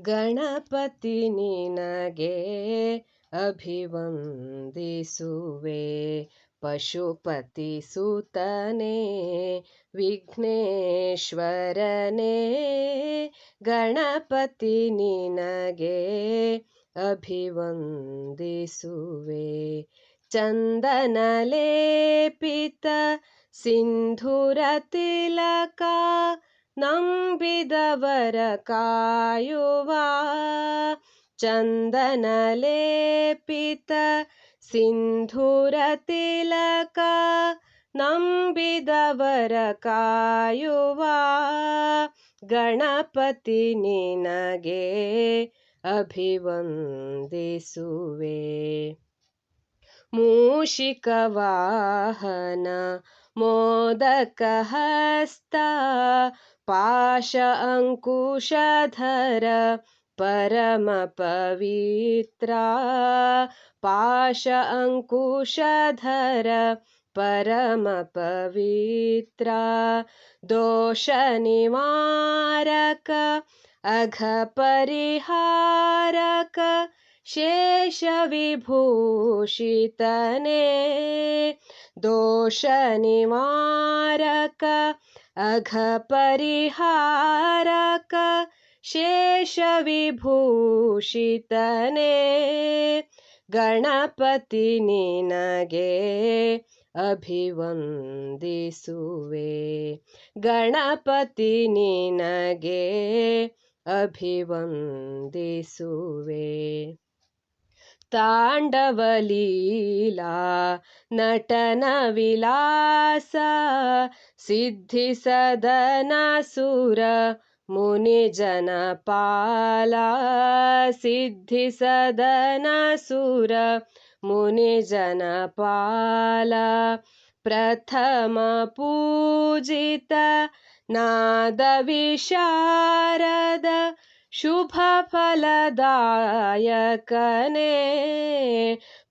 ಗಣಪತಿ ನಿನಗೆ ಅಭಿವಂದಿಸುವೆ. ಪಶುಪತಿ ಸುತನೇ ವಿಘ್ನೇಶ್ವರನೇ ಗಣಪತಿ ನಿನಗೆ ಅಭಿವಂದಿಸುವೆ. ಚಂದನ ಲೇಪಿತ ಸಿಂಧೂರ ತಿಲಕ ನಂಬಿದವರ ಕಾಯುವ ಚಂದನ ಲೇಪಿತ ಸಿಂಧುರ ತಿಲಕ ನಂಬಿದವರ ಕಾಯುವ ಗಣಪತಿ ನಿನಗೆ ಅಭಿವಂದಿಸುವೆ ಮೂಷಿಕ ವಾಹನ पाश अङ्कुशधर परमपवित्रा। पाश अङ्कुशधर परमपवित्रा। दोषनिवारक अघपरिहारक शेषविभूषितने। दोषनिवारक ಶೇಷ ವಿಭೂಷಿತನೇ ಗಣಪತಿ ನಿನಗೆ ಅಭಿವಂದಿಸುವೆ ಗಣಪತಿ ನಿನಗೆ ಅಭಿವಂದಿಸುವೆ ತಾಂಡವಲೀಲಾ, ನಟನ ವಿಲಾಸ ಸಿದ್ಧಿ ಸದನ ಸುರ, ಮುನಿ ಜನಪಾಲ ಸಿದ್ಧಿ ಸದನ ಸುರ, ಮುನಿ ಜನಪಾಲ, ಪ್ರಥಮ ಪೂಜಿತ ನಾದ ವಿಶಾರದ शुभफलदायकने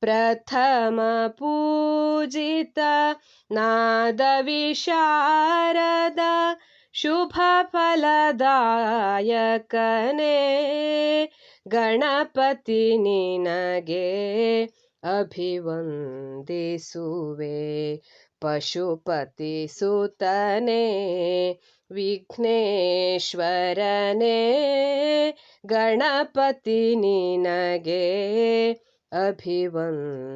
प्रथमपूजित नादविशारद शुभफलदायकने गणपतिनिनगे अभिवन्दिसुवे पशुपतिसुतने ವಿಘ್ನೇಶ್ವರನೇ ಗಣಪತಿ ನಿನಗೆ ಅಭಿವಂದಿಸುವೆ.